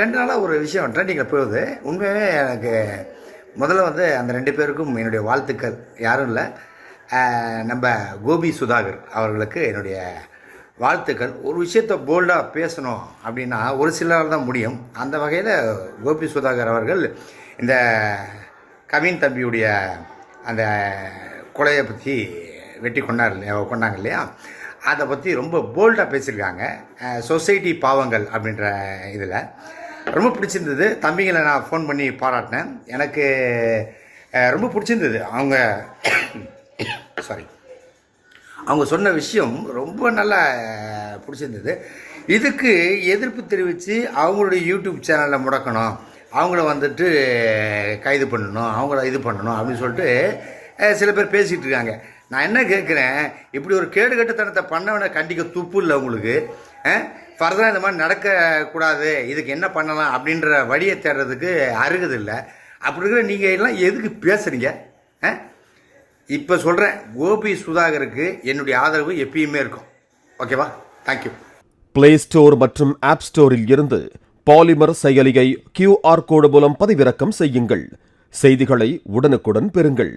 ரெண்டு நாளாக ஒரு விஷயம் ட்ரெண்டிங்கில் போகுது. உண்மையாகவே எனக்கு முதல்ல வந்து அந்த ரெண்டு பேருக்கும் என்னுடைய வாழ்த்துக்கள். யாரும் இல்லை. நம்ம கோபி சுதாகர் அவர்களுக்கு என்னுடைய வாழ்த்துக்கள். ஒரு விஷயத்தை போல்டாக பேசணும் அப்படின்னா ஒரு சிலரால் தான் முடியும். அந்த வகையில் கோபி சுதாகர் அவர்கள் இந்த கவின் தம்பியுடைய அந்த கொலையை பற்றி வெட்டி கொண்டார் இல்லையா? கொண்டாங்க இல்லையா? அதை பற்றி ரொம்ப போல்டாக பேசியிருக்காங்க. சொசைட்டி பாவங்கள் அப்படின்ற இதில். ரொம்ப பிடிச்சிருந்தது. தம்பிங்களை நான் ஃபோன் பண்ணி பாராட்டினேன். எனக்கு ரொம்ப பிடிச்சிருந்தது. அவங்க சாரி அவங்க சொன்ன விஷயம் ரொம்ப நல்லா பிடிச்சிருந்தது. இதுக்கு எதிர்ப்பு தெரிவித்து அவங்களுடைய யூடியூப் சேனலை முடக்கணும். அவங்கள வந்துட்டு கைது பண்ணணும். அவங்கள இது பண்ணணும் அப்படின்னு சொல்லிட்டு சில பேர் பேசிகிட்டு இருக்காங்க. நான் என்ன கேட்குறேன்? இப்படி ஒரு கேடுகட்டுத்தனத்தை பண்ணவனை கண்டிக்க துப்பு இல்லை உங்களுக்கு. ஃபர்தராக இந்த மாதிரி நடக்கக்கூடாது இதுக்கு என்ன பண்ணலாம் அப்படின்ற வழியை தேடுறதுக்கு அருகது இல்லை அப்படி இருக்கிற நீங்கள் எல்லாம் எதுக்கு பேசுகிறீங்க ஆ? இப்போ சொல்கிறேன் கோபி சுதாகருக்கு என்னுடைய ஆதரவு எப்பயுமே இருக்கும். ஓகேவா? தேங்க்யூ பிளே ஸ்டோர் மற்றும் ஆப் ஸ்டோரில் இருந்து பாலிமர் செயலியை கியூஆர் கோடு மூலம் பதிவிறக்கம் செய்யுங்கள். செய்திகளை உடனுக்குடன் பெறுங்கள்.